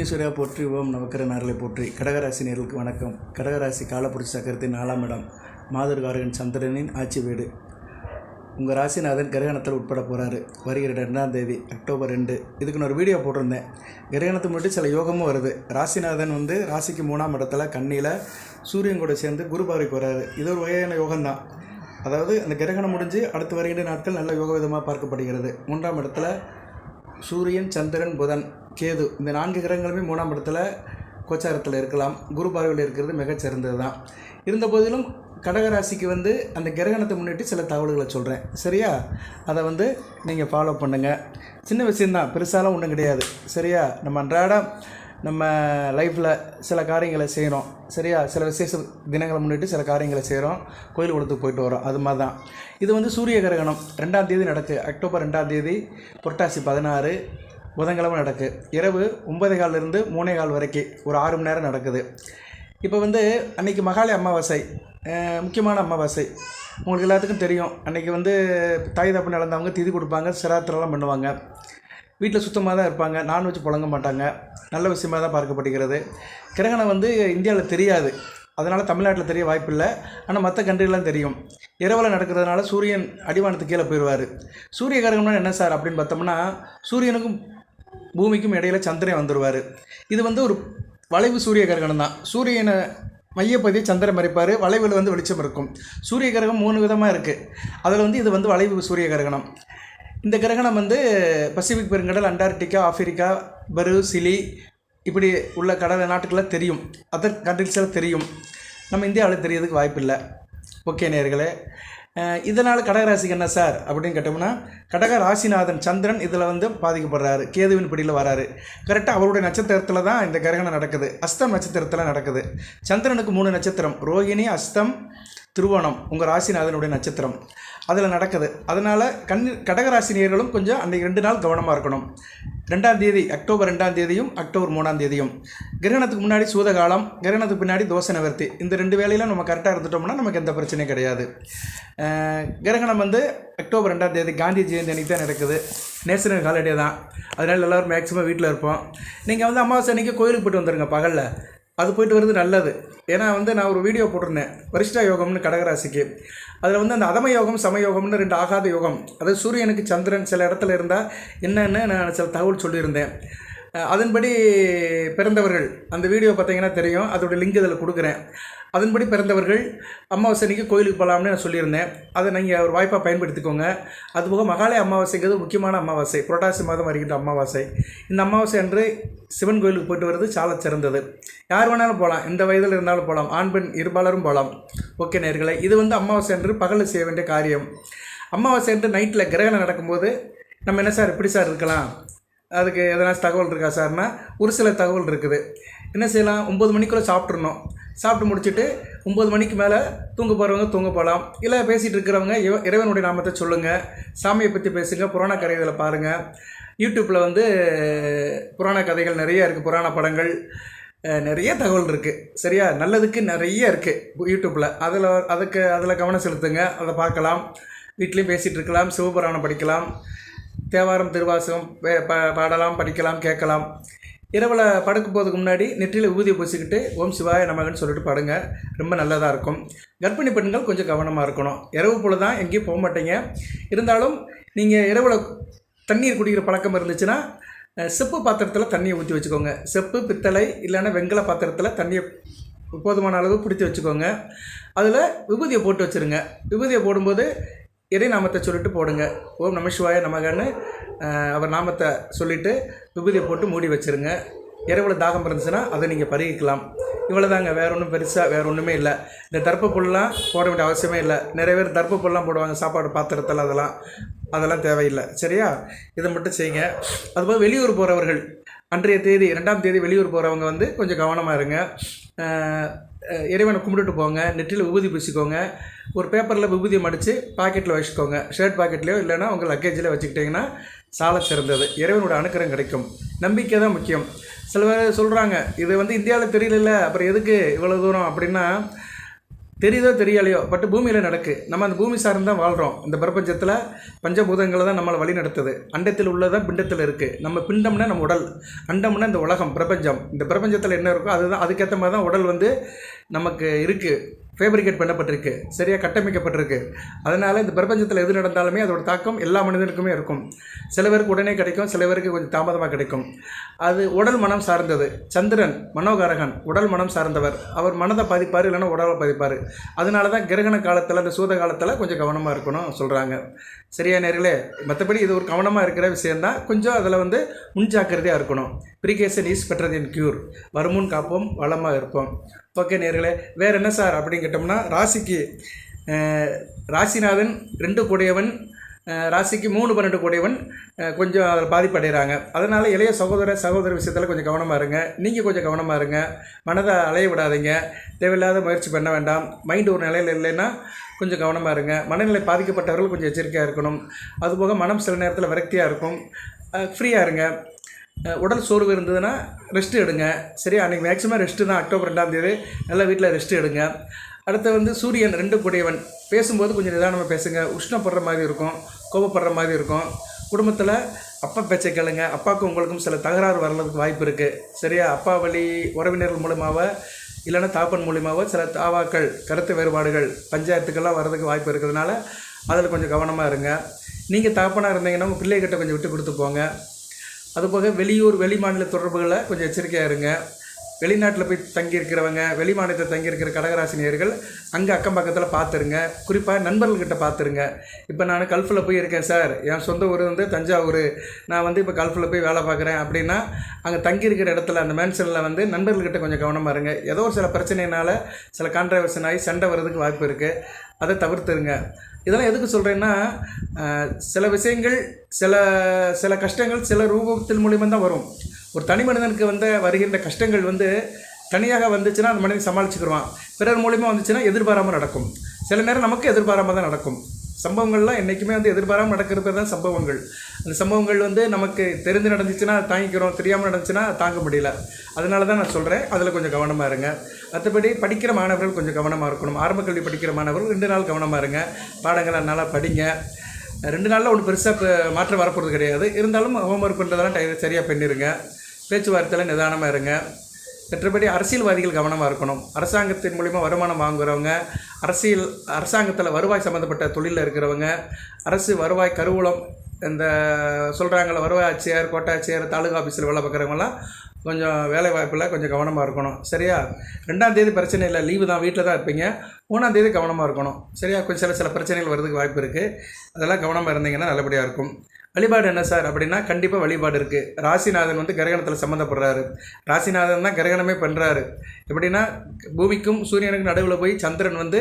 விக்னேஸ்வரியா போற்றி ஓம் நவக்கர நார்களை போற்றி. கடகராசி நேர்களுக்கு வணக்கம். கடகராசி காலப்புரட்சி சக்கரத்தின் நாலாம் இடம் மாதர்காரகன் சந்திரனின் ஆட்சி வீடு. உங்கள் ராசிநாதன் கிரகணத்தில் உட்பட போகிறாரு வருகிற ரெண்டாம் தேதி அக்டோபர் ரெண்டு. இதுக்கு நான் ஒரு வீடியோ போட்டிருந்தேன். கிரகணத்தை முன்னாடி சில யோகமும் வருது. ராசிநாதன் வந்து ராசிக்கு மூணாம் இடத்துல கண்ணியில் சூரியன் கூட சேர்ந்து குரு பார்வைக்கு வராரு. இது ஒரு வகையான யோகம்தான். அதாவது அந்த கிரகணம் முடிஞ்சு அடுத்து வருகின்ற நாட்கள் நல்ல யோக விதமாக பார்க்கப்படுகிறது. மூன்றாம் இடத்துல சூரியன் சந்திரன் புதன் கேது இந்த நான்கு கிரகங்களுமே மூணாம் இடத்துல கோச்சாரத்தில் இருக்கலாம். குரு பார்வையில் இருக்கிறது மிகச்சிறந்தது தான் இருந்த போதிலும் கடகராசிக்கு வந்து அந்த கிரகணத்தை முன்னிட்டு சில தகவல்களை சொல்கிறேன் சரியா? அதை வந்து நீங்கள் ஃபாலோ பண்ணுங்கள் சின்ன விஷயந்தான் பெருசாலாம் ஒன்றும் கிடையாது. சரியா? நம்ம அன்றாடம் நம்ம லைஃப்பில் சில காரியங்களை செய்கிறோம் சரியா? சில விசேஷ தினங்களை முன்னிட்டு சில காரியங்களை செய்கிறோம் கோயில் குளத்துக்கு போயிட்டு வரோம் அது மாதிரி தான் இது வந்து சூரிய கிரகணம். ரெண்டாம் தேதி நடக்கு. அக்டோபர் ரெண்டாம் தேதி புரட்டாசி பதினாறு புதன்கிழமை நடக்கு. இரவு ஒன்பதே காலிலிருந்து மூணே கால் வரைக்கும் ஒரு ஆறு மணி நேரம் நடக்குது. இப்போ வந்து அன்றைக்கி மகாலய அமாவாசை முக்கியமான அமாவாசை. உங்களுக்கு எல்லாத்துக்கும் தெரியும். அன்றைக்கி வந்து தாய் தப்பு நடந்தவங்க திதி கொடுப்பாங்க சிராத்திரம்லாம் பண்ணுவாங்க. வீட்டில் சுத்தமாக தான் இருப்பாங்க நான்வெஜ் புழங்க மாட்டாங்க நல்ல விஷயமாக தான் பார்க்கப்படுகிறது. கிரகணம் வந்து இந்தியாவில் தெரியாது. அதனால் தமிழ்நாட்டில் தெரிய வாய்ப்பில்லை. ஆனால் மற்ற கண்ட்ரிலாம் தெரியும். இரவில் நடக்கிறதுனால சூரியன் அடிவானத்துக்கு கீழே போயிடுவார். சூரிய கிரகணம்னா என்ன சார் அப்படின்னு பார்த்தோம்னா சூரியனுக்கும் பூமிக்கும் இடையில சந்திரன் வந்துடுவார் இது வந்து ஒரு வளைவு சூரிய கிரகணம் தான். சூரியனை மையப்பகுதியை சந்திரன் மறைப்பார். வளைவில் வந்து வெளிச்சம் இருக்கும். சூரிய கிரகம் மூணு விதமாக இருக்குது அதில் வந்து இது வந்து வளைவு சூரிய கிரகணம். இந்த கிரகணம் வந்து பசிபிக் பெருங்கடல் அண்டார்டிகா ஆப்பிரிக்கா பெரு சிலி இப்படி உள்ள கடல் நாட்டுக்கெல்லாம் தெரியும். அதர் கண்ட்ரிஸில் தெரியும். நம்ம இந்தியாவில் தெரியறதுக்கு வாய்ப்பில்லை. ஓகே நேர்களே இதனால் கடகராசிக்கு என்ன சார்? அப்படின்னு கேட்டோம்னா கடக ராசிநாதன் சந்திரன் இதில் வந்து பாதிக்கப்படுறாரு. கேதுவின் பிடியில் வராரு. கரெக்டாக அவருடைய நட்சத்திரத்தில் தான் இந்த கிரகணம் நடக்குது. அஸ்தம் நட்சத்திரத்தில் நடக்குது. சந்திரனுக்கு மூணு நட்சத்திரம். ரோகிணி அஸ்தம் திருவோணம் உங்கள் ராசிநாதனுடைய நட்சத்திரம். அதில் நடக்குது. அதனால் கண் கடகராசி நேர்களும் கொஞ்சம் அன்றைக்கு ரெண்டு நாள் கவனமாக இருக்கணும். ரெண்டாம் தேதி அக்டோபர் ரெண்டாம் தேதியும் அக்டோபர் மூணாம் தேதியும். கிரகணத்துக்கு முன்னாடி சூதகாலம் கிரகணத்துக்கு பின்னாடி தோசை நிவர்த்தி. இந்த ரெண்டு வேலையில் நம்ம கரெக்டாக இருந்துட்டோம்னா நமக்கு எந்த பிரச்சனையும் கிடையாது. கிரகணம் வந்து அக்டோபர் ரெண்டாம் தேதி காந்தி ஜெயந்தி அன்றைக்கி தான் நடக்குது. நேஷனல் ஹாலிடே தான். அதனால் எல்லோரும் மேக்ஸிமம் வீட்டில் இருப்போம். நீங்கள் வந்து அமாவாசை அன்றைக்கி கோயிலுக்கு போயிட்டு வந்துடுங்க பகலில். அது போயிட்டு வருது நல்லது. ஏன்னா வந்து நான் ஒரு வீடியோ போட்டிருந்தேன். வரிஷ்டா யோகம்னு கடகராசிக்கு. அதில் வந்து அந்த அதம யோகம் சமயோகம்னு ரெண்டு ஆகாத யோகம். அதாவது சூரியனுக்கு சந்திரன் சில இடத்துல இருந்தால் என்னன்னு நான் சில தகவல் சொல்லியிருந்தேன். அதன்படி பிறந்தவர்கள் அந்த வீடியோ பார்த்தீங்கன்னா தெரியும் அதோட லிங்க் இதில் கொடுக்குறேன். அதன்படி பிறந்தவர்கள் அமாவாசை அன்னைக்கு கோயிலுக்கு போகலாம்னு நான் சொல்லியிருந்தேன். அதை நீங்கள் ஒரு வாய்ப்பாக பயன்படுத்திக்கோங்க. அதுபோக மகாலய அமாவாசைங்கிறது முக்கியமான அமாவாசை புரட்டாசி மாதம் வருகின்ற அமாவாசை. இந்த அமாவாசை அன்று சிவன் கோயிலுக்கு போயிட்டு வர்றது சால சிறந்தது. யார் வேணாலும் போகலாம் எந்த வயதில் இருந்தாலும் போகலாம் ஆண் பெண் இருபாலரும் போகலாம். ஓகே நேர்களை இது வந்து அமாவாசை அன்று பகலில் செய்ய வேண்டிய காரியம். அமாவாசை அன்று நைட்டில் கிரகணம் நடக்கும்போது நம்ம என்ன சார் இப்படி சார் இருக்கலாம்? அதுக்கு எதனாச்சும் தகவல் இருக்கா சார்னா ஒரு சில தகவல் இருக்குது. என்ன செய்யலாம்? ஒம்பது மணிக்குள்ளே சாப்பிட்றணும் சாப்பிட்டு முடிச்சுட்டு ஒம்பது மணிக்கு மேலே தூங்க போகிறவங்க தூங்க போகலாம் இல்லை பேசிகிட்டு இருக்கிறவங்க இவ- இறைவனுடைய நாமத்தை சொல்லுங்கள் சாமியை பற்றி பேசுங்க. புராண கதைகளை பாருங்கள் யூடியூப்பில் வந்து புராண கதைகள் நிறைய இருக்குது புராண படங்கள் நிறைய தகவல் இருக்குது சரியா? நல்லதுக்கு நிறைய இருக்குது யூடியூப்பில் அதில் அதுக்கு அதில் கவனம் செலுத்துங்க. அதை பார்க்கலாம். வீட்லேயும் பேசிகிட்டு இருக்கலாம். சிவபுராணம் படிக்கலாம். தேவாரம் திருவாசகம் பாடலாம் படிக்கலாம் கேட்கலாம். இரவில் படுக்க போதுக்கு முன்னாடி நெற்றியில் ஊதிய பூசிக்கிட்டு ஓம் சிவாய நமகன்னு சொல்லிட்டு படுங்க. ரொம்ப நல்லதாக இருக்கும். கர்ப்பிணி பெண்கள் கொஞ்சம் கவனமாக இருக்கணும். இரவு போல தான் எங்கேயும் போக மாட்டீங்க. இருந்தாலும் நீங்கள் இரவில் தண்ணீர் குடிக்கிற பழக்கம் இருந்துச்சுன்னா செப்பு பாத்திரத்தில் தண்ணியை ஊற்றி வச்சுக்கோங்க. செப்பு பித்தளை இல்லைன்னா வெங்கல பாத்திரத்தில் தண்ணியை போதுமான அளவு பிடிச்சி வச்சுக்கோங்க. அதில் விபூதியை போட்டு வச்சுருங்க. விபூதியை போடும்போது இறை நாமத்தை சொல்லிட்டு போடுங்க? ஓம் நமசிவாய நமகன்னு அவர் நாமத்தை சொல்லிவிட்டு விபூதியை போட்டு மூடி வச்சுருங்க. இரவில் தாகம் இருந்துச்சுன்னா அதை நீங்கள் பருகிக்கலாம். இவ்வளோதாங்க வேற ஒன்றும் பெருசாக வேறு ஒன்றுமே இல்லை. இந்த தர்ப்ப புல்லாம் போட வேண்டிய அவசியமே இல்லை. நிறைய பேர் தர்ப்ப புல்லாம் போடுவாங்க. சாப்பாடு பாத்திரத்தில் அதெல்லாம் அதெல்லாம் தேவையில்லை. சரியா? இதை மட்டும் செய்யுங்க. அதுபோல் வெளியூர் போகிறவர்கள் அன்றைய தேதி ரெண்டாம் தேதி வெளியூர் போகிறவங்க வந்து கொஞ்சம் கவனமாக இருங்க. இறைவனை கும்பிட்டுட்டு போங்க. நெற்றியில் விபூதி பூசிக்கோங்க. ஒரு பேப்பரில் விபூதி மடித்து பாக்கெட்டில் வச்சுக்கோங்க. ஷர்ட் பாக்கெட்லேயோ இல்லைனா உங்கள் லக்கேஜில் வச்சுக்கிட்டிங்கன்னா சால சிறந்தது. இறைவனோட அனுக்கிரம் கிடைக்கும். நம்பிக்கை தான் முக்கியம். சில பேர் சொல்கிறாங்க இது வந்து இந்தியாவில் தெரியல அப்புறம் எதுக்கு இவ்வளோ தூரம்? அப்படின்னா தெரியுதோ தெரியலையோ பட் பூமியில் நடக்கு. நம்ம அந்த பூமி சார்ந்து தான் வாழ்கிறோம் இந்த பிரபஞ்சத்தில் பஞ்சபூதங்களை தான் நம்மளை வழி நடத்துது. அண்டத்தில் உள்ளதான் பிண்டத்தில் இருக்குது நம்ம பிண்டம்னா நம்ம உடல். அண்டம்னா இந்த உலகம் பிரபஞ்சம். இந்த பிரபஞ்சத்தில் என்ன இருக்கோ அதுதான் அதுக்கேற்ற மாதிரி தான் உடல் வந்து நமக்கு இருக்குது ஃபேப்ரிகேட் பண்ணப்பட்டிருக்கு சரியாக கட்டமைக்கப்பட்டிருக்கு. அதனால் இந்த பிரபஞ்சத்தில் எது நடந்தாலுமே அதோட தாக்கம் எல்லா மனிதனுக்குமே இருக்கும். சில பேருக்கு உடனே கிடைக்கும் சில பேருக்கு கொஞ்சம் தாமதமாக கிடைக்கும். அது உடல் மனம் சார்ந்தது. சந்திரன் மனோகாரகன் உடல் மனம் சார்ந்தவர். அவர் மனதை பாதிப்பார் இல்லைன்னா உடலை பாதிப்பார். அதனால தான் கிரகண காலத்தில் அந்த சூத காலத்தில் கொஞ்சம் கவனமாக இருக்கணும் சொல்கிறாங்க சரியா நேர்களே? மற்றபடி இது ஒரு கவனமாக இருக்கிற விஷயந்தான் கொஞ்சம் அதில் வந்து முன்ஜாக்கிரதையாக இருக்கணும். Precaution is better than cure வருமுன் காப்போம் வளமாக இருப்போம். ஓகே நேர்களே வேறு என்ன சார் அப்படின்னு கேட்டோம்னா ராசிக்கு ராசிநாதன் ரெண்டு கூடையவன் ராசிக்கு மூணு பன்னெண்டு கூடியவன் கொஞ்சம் அதில் பாதிப்படைகிறாங்க. அதனால் இளைய சகோதர சகோதர விஷயத்தில் கொஞ்சம் கவனமாக இருங்க. நீங்கள் கொஞ்சம் கவனமாக இருங்க. மனதை அலைய விடாதீங்க. தேவையில்லாத முயற்சி பண்ண வேண்டாம். மைண்டு ஒரு நிலையில் இல்லைன்னா கொஞ்சம் கவனமாக இருங்க. மனநிலை பாதிக்கப்பட்டவர்கள் கொஞ்சம் எச்சரிக்கையாக இருக்கணும். அதுபோக மனம் சில நேரத்தில் விரக்தியாக இருக்கும். ஃப்ரீயாக இருங்க. உடல் சோர்வு இருந்ததுன்னா ரெஸ்ட் எடுங்க. சரியா? அன்றைக்கி மேக்ஸிமம் ரெஸ்ட்டு தான் அக்டோபர் ரெண்டாம் தேதி. நல்லா வீட்டில் ரெஸ்ட் எடுங்க. அடுத்து வந்து சூரியன் ரெண்டு கூடியவன். பேசும்போது கொஞ்சம் நிதானமாக பேசுங்க. உஷ்ணப்படுற மாதிரி இருக்கும். கோபப்படுற மாதிரி இருக்கும். குடும்பத்தில் அப்பா பேச்சை கேளுங்க. அப்பாவுக்கும் உங்களுக்கும் சில தகராறு வர்றதுக்கு வாய்ப்பு இருக்குது சரியா? அப்பா வழி உறவினர்கள் மூலமாக இல்லைன்னா தாப்பன் மூலியமாகவோ சில தாவாக்கள் கருத்து வேறுபாடுகள் பஞ்சாயத்துக்கெல்லாம் வர்றதுக்கு வாய்ப்பு இருக்கிறதுனால அதில் கொஞ்சம் கவனமாக இருங்க. நீங்கள் தாப்பனாக இருந்தீங்கன்னா உங்கள் பிள்ளைகிட்ட கொஞ்சம் விட்டு கொடுத்து போங்க. அதுபோக வெளியூர் வெளி மாநில தொடர்புகளை கொஞ்சம் எச்சரிக்கையாக இருங்க. வெளிநாட்டில் போய் தங்கியிருக்கிறவங்க வெளி மாநிலத்தில் தங்கியிருக்கிற கடகராசினியர்கள் அங்கே அக்கம் பக்கத்தில் பார்த்துருங்க. குறிப்பாக நண்பர்கள்கிட்ட பார்த்துருங்க. இப்போ நான் கல்ஃபில் போய் இருக்கேன் சார். என் சொந்த ஊர் வந்து தஞ்சாவூர். நான் வந்து இப்போ கல்ஃபில் போய் வேலை பார்க்குறேன் அப்படின்னா அங்கே தங்கியிருக்கிற இடத்துல அந்த மேன்ஷனில் வந்து நண்பர்கள்கிட்ட கொஞ்சம் கவனமாக இருங்க. ஏதோ ஒரு சில பிரச்சனையினால் சில கான்ட்ரவர்ஷன் ஆகி சண்டை வர்றதுக்கு வாய்ப்பு இருக்குது அதை தவிர்த்துருங்க. இதெல்லாம் எதுக்கு சொல்கிறேன்னா சில விஷயங்கள் சில சில கஷ்டங்கள் சில ரூபத்தில் மூலியமாக தான் வரும். ஒரு தனி மனிதனுக்கு வந்து வருகின்ற கஷ்டங்கள் வந்து தனியாக வந்துச்சுன்னா அந்த மனிதன் சமாளிச்சுக்கிடுவான் பிறர் மூலியமாக வந்துச்சுன்னா எதிர்பாராமல் நடக்கும். சில நேரம் நமக்கு எதிர்பாராமல் தான் நடக்கும். சம்பவங்கள்லாம் என்றைக்குமே வந்து எதிர்பாராமல் நடக்கிறது தான் சம்பவங்கள். அந்த சம்பவங்கள் வந்து நமக்கு தெரிஞ்சு நடந்துச்சுன்னா தாங்கிக்கிறோம் தெரியாமல் நடந்துச்சுன்னா தாங்க முடியல. அதனால தான் நான் சொல்கிறேன் அதில் கொஞ்சம் கவனமாக இருங்க. மற்றபடி படிக்கிற மாணவர்கள் கொஞ்சம் கவனமாக இருக்கணும். ஆரம்ப கல்வி படிக்கிற மாணவர்கள் ரெண்டு நாள் கவனமாக இருங்க. பாடங்களை நல்லா படிங்க. ரெண்டு நாளில் ஒன்றும் பெருசாக மாற்றம் வரப்போகிறது கிடையாது. இருந்தாலும் ஹோம்ஒர்க் பண்ணுறதெல்லாம் டை சரியாக பண்ணிடுங்க பேச்சுவார்த்தையில் நிதானமாக இருங்க. மற்றபடி அரசியல்வாதிகள் கவனமாக இருக்கணும். அரசாங்கத்தின் மூலிமா வருமானம் வாங்குறவங்க அரசியல் அரசாங்கத்தில் வருவாய் சம்மந்தப்பட்ட தொழிலில் இருக்கிறவங்க அரசு வருவாய் கருவூலம் இந்த சொல்கிறாங்கள வருவாய் ஆட்சியர் கோட்டாட்சியர் தாலுகா ஆஃபீஸில் வேலை பார்க்குறவங்களாம் கொஞ்சம் வேலை வாய்ப்பில் கொஞ்சம் கவனமாக இருக்கணும். சரியா? ரெண்டாம் தேதி பிரச்சனை இல்லை லீவு தான் வீட்டில் தான் இருப்பீங்க. மூணாம் தேதி கவனமாக இருக்கணும். சரியா? கொஞ்சம் சில சில பிரச்சனைகள் வர்றதுக்கு வாய்ப்பு இருக்குது அதெல்லாம் கவனமாக இருந்தீங்கன்னா நல்லபடியாக இருக்கும். வழிபாடு என்ன சார் அப்படின்னா கண்டிப்பாக வழிபாடு இருக்குது ராசிநாதன் வந்து கிரகணத்தில் சம்மந்தப்படுறாரு. ராசிநாதன் தான் கிரகணமே பண்ணுறாரு எப்படின்னா பூமிக்கும் சூரியனுக்கும் நடுவில் போய் சந்திரன் வந்து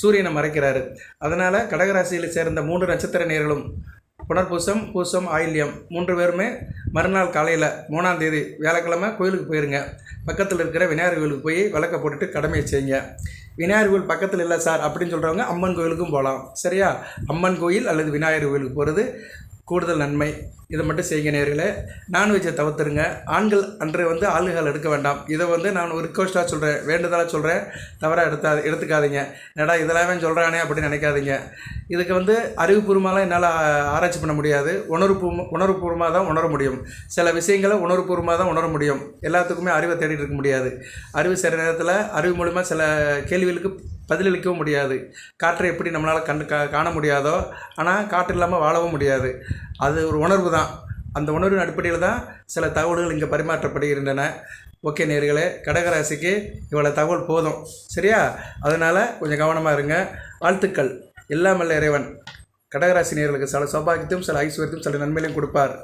சூரியனை மறைக்கிறாரு. அதனால் கடகராசியில் சேர்ந்த மூன்று நட்சத்திர நேர்களும் புனர்பூசம் பூசம் ஆயில்யம் மூன்று பேருமே மறுநாள் காலையில் மூணாம் தேதி வியாழக்கிழமை கோயிலுக்கு போயிருங்க. பக்கத்தில் இருக்கிற விநாயகர் கோயிலுக்கு போய் விளக்க போட்டுட்டு கடமையை செய்யுங்க. விநாயகர் கோயில் பக்கத்தில் இல்லை சார் அப்படின்னு சொல்கிறவங்க அம்மன் கோயிலுக்கும் போகலாம் சரியா? அம்மன் கோயில் அல்லது விநாயகர் கோயிலுக்கு போகிறது கூடுதல் நன்மை. இதை மட்டும் செய்யுங்க நேர்களே நான்வெஜ்ஜை தவிர்த்துருங்க. ஆண்கள் அன்று வந்து ஆளுகள் எடுக்க வேண்டாம். இதை வந்து நான் ஒரு ரிக்வஸ்ட்டாக சொல்கிறேன் வேண்டுதலாக சொல்கிறேன் தவறாக எடுத்தா எடுத்துக்காதீங்க. என்னடா இதெல்லாமே சொல்கிறானே அப்படின்னு நினைக்காதீங்க. இதுக்கு வந்து அறிவுபூர்வமாலாம் என்னால் ஆராய்ச்சி பண்ண முடியாது. உணர்வுபூர்வ உணர்வுபூர்வமாக தான் உணர முடியும். சில விஷயங்களை உணர்வுபூர்வமாக தான் உணர முடியும். எல்லாத்துக்குமே அறிவை தேடிட்டு இருக்க முடியாது. அறிவு சில நேரத்தில் அறிவு மூலிமா சில கேள்விகளுக்கு பதிலளிக்கவும் முடியாது. காற்றை எப்படி நம்மளால் கண்டு கா காண முடியாதோ ஆனால் காற்று இல்லாமல் வாழவும் முடியாது. அது ஒரு உணர்வு தான். அந்த உணர்வின் அடிப்படையில் தான் சில தகவல்கள் இங்கே பரிமாற்றப்படுகின்றன. ஓகே நேர்களே கடகராசிக்கு இவ்வளோ தகவல் போதும். சரியா? அதனால் கொஞ்சம் கவனமாக இருங்க. வாழ்த்துக்கள். எல்லாமல்ல இறைவன். கடகராசி நேர்களுக்கு சில சௌபாகியத்தையும் சில ஐஸ்வர்யத்தையும் சில நன்மைகளையும் கொடுப்பார்.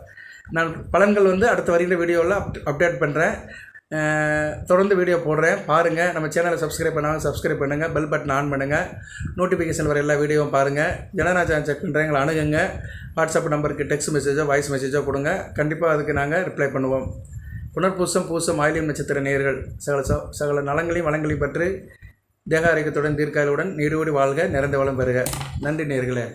நான் பலன்கள் வந்து அடுத்த வருகிற வீடியோவில் அப் அப்டேட் பண்ணுறேன் தொடர்ந்து வீடியோ போடுறேன். பாருங்கள் நம்ம சேனலை சப்ஸ்கிரைப் பண்ணாமல் சப்ஸ்கிரைப் பண்ணுங்கள் பெல் பட்டன் ஆன் பண்ணுங்கள் நோட்டிஃபிகேஷன் வர எல்லா வீடியோவும் பாருங்கள் ஜனநாயகம் செக் பண்ணுறேன் எங்களை அணுகுங்க. வாட்ஸ்அப் நம்பருக்கு டெக்ஸ்ட் மெசேஜோ வாய்ஸ் மெசேஜோ கொடுங்க. கண்டிப்பாக அதுக்கு நாங்கள் ரிப்ளை பண்ணுவோம். புனர்பூசம் பூசம் ஆயிலியம் நட்சத்திர நேர்கள் சகல ச சகல நலங்களையும் வளங்களையும் பற்றி தேக ஆரோக்கியத்துடன் தீர்க்காயுடன் நீடோடி வாழ்க நிறைந்த வளம் பெறுக. நன்றி நேர்களே